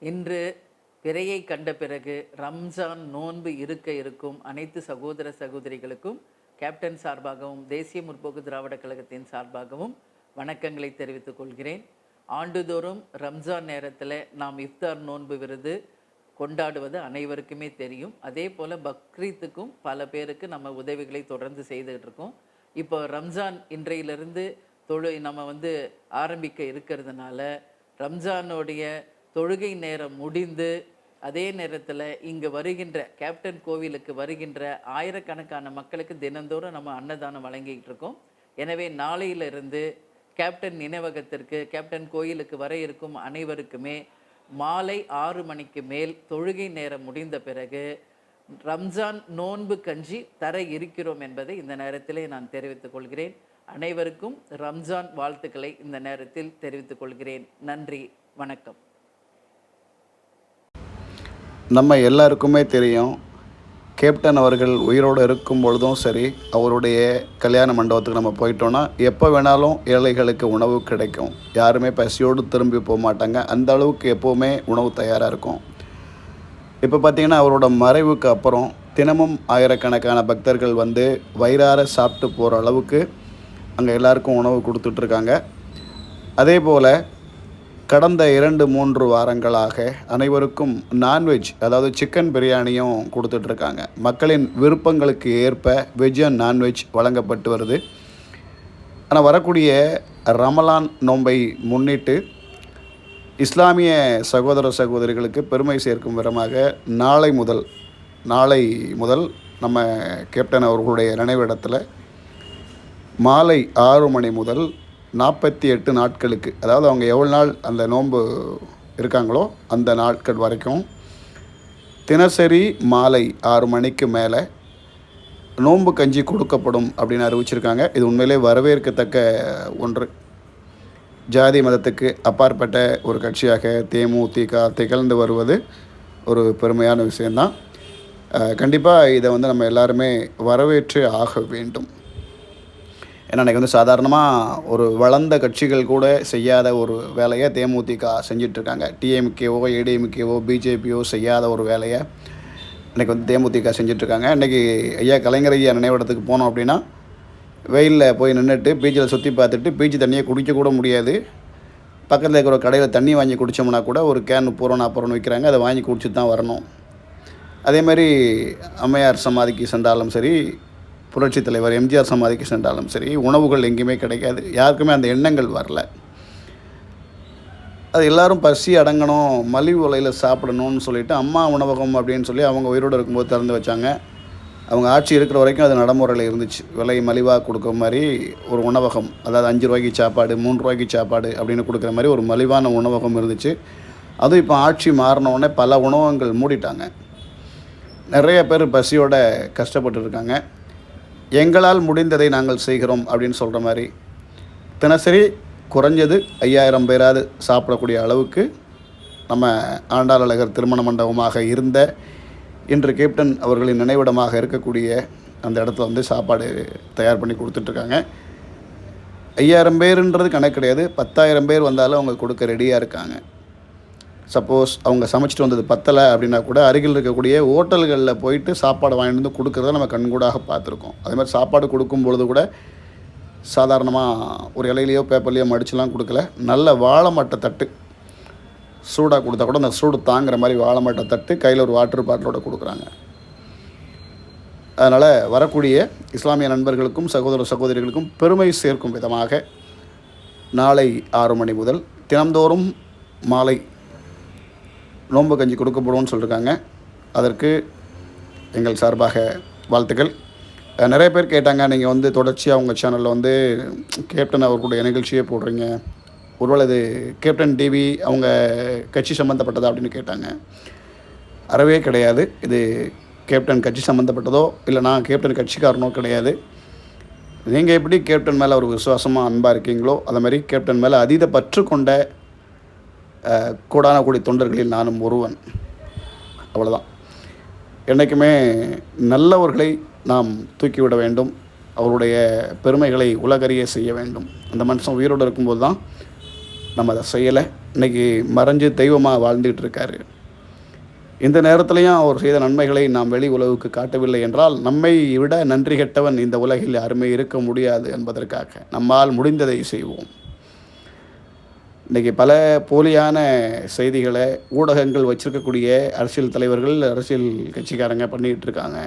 இன்று பிறையை கண்ட பிறகு ரம்ஜான் நோன்பு இருக்க இருக்கும் அனைத்து சகோதர சகோதரிகளுக்கும் கேப்டன் சார்பாகவும் தேசிய முற்போக்கு திராவிட கழகத்தின் சார்பாகவும் வணக்கங்களை தெரிவித்துக் கொள்கிறேன். ஆண்டுதோறும் ரம்ஜான் நேரத்தில் நாம் இஃப்தார் நோன்பு விருது கொண்டாடுவது அனைவருக்குமே தெரியும். அதே போல் பக்ரீத்துக்கும் பல பேருக்கு நம்ம உதவிகளை தொடர்ந்து செய்துகிட்டு இருக்கோம். இப்போ ரம்ஜான் இன்றையிலிருந்து தொழு நம்ம வந்து ஆரம்பிக்க இருக்கிறதுனால ரம்ஜானுடைய தொழுகை நேரம் முடிந்து அதே நேரத்தில் இங்கே வருகின்ற கேப்டன் கோவிலுக்கு வருகின்ற ஆயிரக்கணக்கான மக்களுக்கு தினந்தோறும் நம்ம அன்னதானம் வழங்கிக்கிட்டு இருக்கோம். எனவே நாளையிலிருந்து கேப்டன் நினைவகத்திற்கு கேப்டன் கோயிலுக்கு வர இருக்கும் அனைவருக்குமே மாலை ஆறு மணிக்கு மேல் தொழுகை நேரம் முடிந்த பிறகு ரம்ஜான் நோன்பு கஞ்சி தர இருக்கிறோம் என்பதை இந்த நேரத்திலே நான் தெரிவித்துக் கொள்கிறேன். அனைவருக்கும் ரம்ஜான் வாழ்த்துக்களை இந்த நேரத்தில் தெரிவித்துக் கொள்கிறேன். நன்றி வணக்கம். நம்ம எல்லாருக்குமே தெரியும் கேப்டன் அவர்கள் உயிரோடு இருக்கும் பொழுதும் சரி அவருடைய கல்யாண மண்டபத்துக்கு நம்ம போயிட்டோன்னா எப்போ வேணாலும் ஏழைகளுக்கு உணவு கிடைக்கும். யாருமே பசியோடு திரும்பி போக மாட்டாங்க. அந்த அளவுக்கு எப்போவுமே உணவு தயாராக இருக்கும். இப்போ பார்த்திங்கன்னா அவரோட மறைவுக்கு அப்புறம் தினமும் ஆயிரக்கணக்கான பக்தர்கள் வந்து வயிறார சாப்பிட்டு போகிற அளவுக்கு அங்கே எல்லாருக்கும் உணவு கொடுத்துட்ருக்காங்க அதே போல் கடந்த இரண்டு மூன்று வாரங்களாக அனைவருக்கும் நான்வெஜ் அதாவது சிக்கன் பிரியாணியும் கொடுத்துட்ருக்காங்க. மக்களின் விருப்பங்களுக்கு ஏற்ப வெஜ் அண்ட் நான்வெஜ் வழங்கப்பட்டு வருது. ஆனால் வரக்கூடிய ரமலான் நோன்பை முன்னிட்டு இஸ்லாமிய சகோதர சகோதரிகளுக்கு பெருமை சேர்க்கும் விதமாக நாளை முதல் நாளை முதல் நம்ம கேப்டன் அவர்களுடைய நினைவிடத்தில் மாலை ஆறு மணி முதல் நாற்பத்தி எட்டு நாட்களுக்கு அதாவது அவங்க எவ்வளோ நாள் அந்த நோன்பு இருக்காங்களோ அந்த நாட்கள் வரைக்கும் தினசரி மாலை ஆறு மணிக்கு மேலே நோன்பு கஞ்சி கொடுக்கப்படும் அப்படின்னு அறிவிச்சிருக்காங்க. இது உண்மையிலே வரவேற்கத்தக்க ஒன்று. ஜாதி மதத்துக்கு அப்பாற்பட்ட ஒரு கட்சியாக தேமுதிக திகழ்ந்து வருவது ஒரு பெருமையான விஷயந்தான் கண்டிப்பாக இதை வந்து நம்ம எல்லாருமே வரவேற்று ஆக வேண்டும். ஏன்னா இன்றைக்கி வந்து சாதாரணமாக ஒரு வளர்ந்த கட்சிகள் கூட செய்யாத ஒரு வேலையை தேமுதிக செஞ்சிட்ருக்காங்க. டிஎம்கேவோ ஏடிஎம்கேவோ பிஜேபியோ செய்யாத ஒரு வேலையை இன்றைக்கி வந்து தேமுதிக செஞ்சிட்ருக்காங்க. இன்றைக்கி ஐயா கலைஞர் ஐயா நினைவிடத்துக்கு போனோம் அப்படின்னா வெயிலில் போய் நின்றுட்டு பீச்சில் சுற்றி பார்த்துட்டு பீச்சு தண்ணியை குடிக்க கூட முடியாது. பக்கத்தில் இருக்கிற ஒரு கடையில் தண்ணி வாங்கி குடித்தோம்னா கூட ஒரு கேன் முப்பது ரூபா நாற்பது ரூபா விற்கிறாங்க அதை வாங்கி குடிச்சு தான் வரணும். அதே மாதிரி அம்மையார் சமாதிக்கு சென்றாலும் சரி புரட்சித் தலைவர் எம்ஜிஆர் சமாதிக்கு சென்றாலும் சரி உணவுகள் எங்கேயுமே கிடைக்காது. யாருக்குமே அந்த எண்ணங்கள் வரல. அது எல்லாரும் பசி அடங்கணும் மலிவு விலையில் சாப்பிடணும்னு சொல்லிட்டு அம்மா உணவகம் அப்படின்னு சொல்லி அவங்க உயிரோடு இருக்கும்போது திறந்து வச்சாங்க. அவங்க ஆட்சி இருக்கிற வரைக்கும் அது நடைமுறையில் இருந்துச்சு. விலை மலிவாக கொடுக்குற மாதிரி ஒரு உணவகம் அதாவது அஞ்சு ரூபாய்க்கு சாப்பாடு மூணு ரூபாய்க்கு சாப்பாடு அப்படின்னு கொடுக்குற மாதிரி ஒரு மலிவான உணவகம் இருந்துச்சு. அதுவும் இப்போ ஆட்சி மாறினோடனே பல உணவகங்கள் மூடிட்டாங்க. நிறைய பேர் பசியோட கஷ்டப்பட்டு இருக்காங்க எங்களால் முடிந்ததை நாங்கள் செய்கிறோம் அப்படின்னு சொல்கிற மாதிரி. தினசரி குறைஞ்சது ஐயாயிரம் பேராது சாப்பிடக்கூடிய அளவுக்கு நம்ம ஆண்டாள் அழகர் திருமண மண்டபமாக இருந்த இன்று கேப்டன் அவர்களின் நினைவிடமாக இருக்கக்கூடிய அந்த இடத்துல வந்து சாப்பாடு தயார் பண்ணி கொடுத்துட்ருக்காங்க. ஐயாயிரம் பேருன்றது கணக்கு கிடையாது. பத்தாயிரம் பேர் வந்தாலும் அவங்க கொடுக்க ரெடியாக இருக்காங்க. சப்போஸ் அவங்க சமைச்சிட்டு வந்தது பத்தலை அப்படின்னா கூட அருகில் இருக்கக்கூடிய ஹோட்டல்களில் போயிட்டு சாப்பாடு வாங்கிட்டு வந்து கொடுக்குறத நம்ம கண்கூடாக பார்த்துருக்கோம். அதே மாதிரி சாப்பாடு கொடுக்கும் பொழுது கூட சாதாரணமாக ஒரு இலையிலையோ பேப்பர்லேயோ மடிச்சுலாம் கொடுக்கல. நல்ல வாழை மட்டை தட்டு சூடாக கொடுத்தா கூட அந்த சூடு தாங்குற மாதிரி வாழை மட்டை தட்டு கையில் ஒரு வாட்டர் பாட்டிலோட கொடுக்குறாங்க. அதனால் வரக்கூடிய இஸ்லாமிய நண்பர்களுக்கும் சகோதர சகோதரிகளுக்கும் பெருமை சேர்க்கும் விதமாக நாளை ஆறு மணி முதல் தினந்தோறும் மாலை நோன்பு கஞ்சி கொடுக்கப்படும்னு சொல்லியிருக்காங்க அதற்கு எங்கள் சார்பாக வாழ்த்துக்கள். நிறைய பேர் கேட்டாங்க நீங்கள் வந்து தொடர்ச்சியாக உங்கள் சேனலில் வந்து கேப்டன் அவர்களுடைய நிகழ்ச்சியே போடுறீங்க. ஒருவேளை இது கேப்டன் டிவி அவங்க கட்சி சம்மந்தப்பட்டதா அப்படின்னு கேட்டாங்க. அறவே கிடையாது. இது கேப்டன் கட்சி சம்மந்தப்பட்டதோ இல்லை நான் கேப்டன் கட்சிக்காரனோ கிடையாது. நீங்கள் எப்படி கேப்டன் மேலே ஒரு விசுவாசமாக அன்பாக இருக்கீங்களோ அதை மாதிரி கேப்டன் மேலே அதீத பற்று கொண்ட கூடான கூடி தொண்டர்களில் நானும் ஒருவன். அவ்வளோதான் என்றைக்குமே நல்லவர்களை நாம் தூக்கிவிட வேண்டும். அவருடைய பெருமைகளை உலகறிய செய்ய வேண்டும். அந்த மனுஷன் உயிரோடு இருக்கும்போது தான் நம்ம அதை செய்யலை. இன்றைக்கி மறைஞ்சு தெய்வமாக வாழ்ந்துகிட்டு இருக்காரு. இந்த நேரத்துலையும் அவர் செய்த நன்மைகளை நாம் வெளி உலகுக்கு காட்டவில்லை என்றால் நம்மை விட நன்றி கெட்டவன் இந்த உலகில் யாருமே இருக்க முடியாது என்பதற்காக நம்மால் முடிந்ததை செய்வோம். இன்றைக்கி பல போலியான செய்திகளை ஊடகங்கள் வச்சுருக்கக்கூடிய அரசியல் தலைவர்கள் அரசியல் கட்சிக்காரங்க பண்ணிகிட்ருக்காங்க